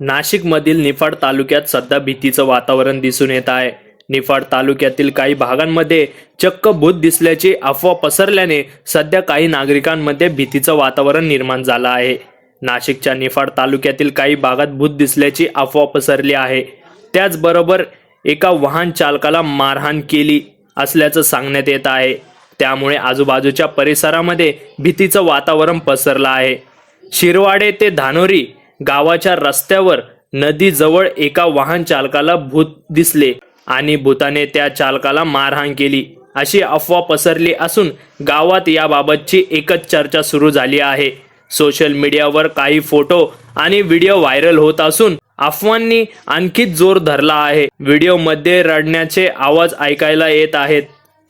नाशिकमधील निफाड तालुक्यात सध्या भीतीचं वातावरण दिसून येत आहे. निफाड तालुक्यातील काही भागांमध्ये चक्क भूत दिसल्याची अफवा पसरल्याने सध्या काही नागरिकांमध्ये भीतीचं वातावरण निर्माण झालं आहे. नाशिकच्या निफाड तालुक्यातील काही भागात भूत दिसल्याची अफवा पसरली आहे. त्याचबरोबर एका वाहन चालकाला मारहाण केली असल्याचं सांगण्यात येत आहे. त्यामुळे आजूबाजूच्या परिसरामध्ये भीतीचं वातावरण पसरलं आहे. शिरवाडे ते धानोरी गावाच्या रस्त्यावर नदीजवळ एका वाहन चालकाला भूत दिसले आणि भूताने त्या चालकाला मारहाण केली. अशी अफवा पसरली असून गावात याबाबतची एकच चर्चा सुरू झाली आहे. सोशल मीडियावर काही फोटो आणि व्हिडिओ व्हायरल होत असून अफवांनी आणखीच जोर धरला आहे. व्हिडिओमध्ये रडण्याचे आवाज ऐकायला येत आहेत.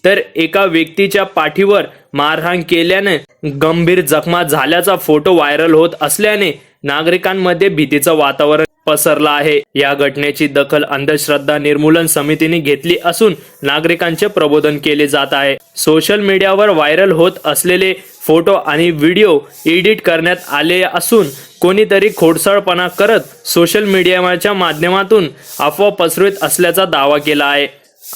तर एका व्यक्तीच्या पाठीवर मारहाण केल्याने गंभीर जखमा झाल्याचा फोटो व्हायरल होत असल्याने नागरिकांमध्ये भीतीचं वातावरण पसरलं आहे. या घटनेची दखल अंधश्रद्धा निर्मूलन समितीने घेतली असून नागरिकांचे प्रबोधन केले जात आहे. सोशल मीडियावर व्हायरल होत असलेले फोटो आणि व्हिडिओ एडिट करण्यात आले असून कोणीतरी खोडसाळपणा करत सोशल मीडियाच्या माध्यमातून अफवा पसरवित असल्याचा दावा केला आहे.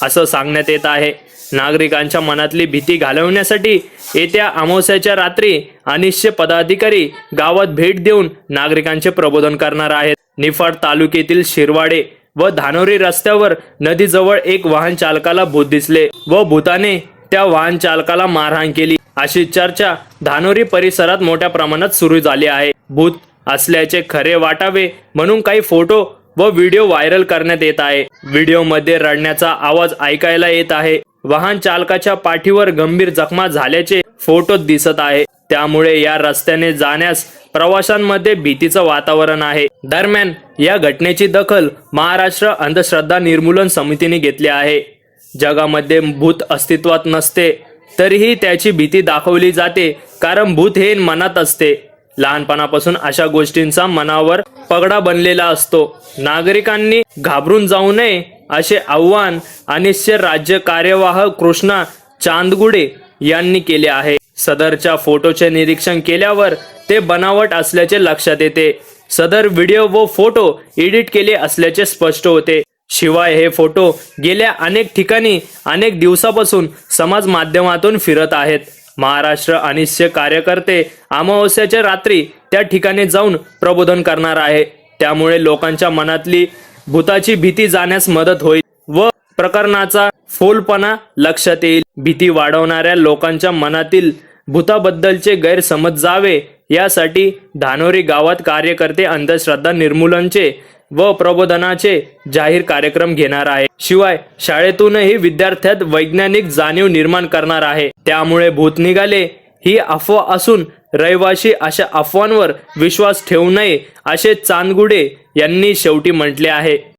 असं सांगण्यात येत आहे. नागरिकांच्या मनातली भीती घालवण्यासाठी येत्या अमावस्याच्या रात्री अनिश्चय पदाधिकारी गावात भेट देऊन नागरिकांचे प्रबोधन करणार आहेत. निफाड तालुक्यातील शिरवाडे व धानोरी रस्त्यावर नदीजवळ एक वाहन चालकाला भूत दिसले व भूताने त्या वाहन चालकाला मारहाण केली. अशी चर्चा धानोरी परिसरात मोठ्या प्रमाणात सुरू झाली आहे. भूत असल्याचे खरे वाटावे म्हणून काही फोटो व व्हिडिओ व्हायरल करण्यात येत आहे. व्हिडिओमध्ये रडण्याचा आवाज ऐकायला येत आहे. वाहन चालकाच्या पाठीवर गंभीर जखमा झाल्याचे फोटो दिसत आहे. त्यामुळे या रस्त्याने जाण्यास प्रवाशांमध्ये भीतीचं वातावरण आहे. दरम्यान या घटनेची दखल महाराष्ट्र अंधश्रद्धा निर्मूलन समितीने घेतली आहे. जगामध्ये भूत अस्तित्वात नसते तरीही त्याची भीती दाखवली जाते कारण भूत हे मनात असते. लहानपणापासून अशा गोष्टींचा मनावर पगडा बनलेला असतो. नागरिकांनी घाबरून जाऊ नये असे आव्हान अनिश्चय राज्य कार्यवाह कृष्णा चांदगुडे यांनी केले आहे. सदरच्या फोटोचे निरीक्षण केल्यावर ते बनावट असल्याचे लक्षात येते. सदर व्हिडिओ व फोटो एडिट केले असल्याचे स्पष्ट होते. शिवाय हे फोटो गेल्या अनेक ठिकाणी अनेक दिवसापासून समाज माध्यमातून फिरत आहेत. महाराष्ट्र अनिश्चय कार्यकर्ते अमावस्याच्या रात्री त्या ठिकाणी जाऊन प्रबोधन करणार आहे. त्यामुळे लोकांच्या मनातली भूताची भीती जाण्यास मदत होईल व प्रकरणाचा फोलपणा लक्षात येईल. भीती वाढवणाऱ्या लोकांच्या मनातील भूताबद्दलचे गैरसमज जावे यासाठी धानोरी गावात कार्यकर्ते अंधश्रद्धा निर्मूलनचे व प्रबोधनाचे जाहीर कार्यक्रम घेणार आहे शिवाय शाळेतूनही विद्यार्थ्यात वैज्ञानिक जाणीव निर्माण करणार आहे. त्यामुळे भूत निघाले ही अफवा असून रहिवाशी अशा अफवांवर विश्वास ठेवू नये असे चांदगुडे यांनी शेवटी म्हटले आहे.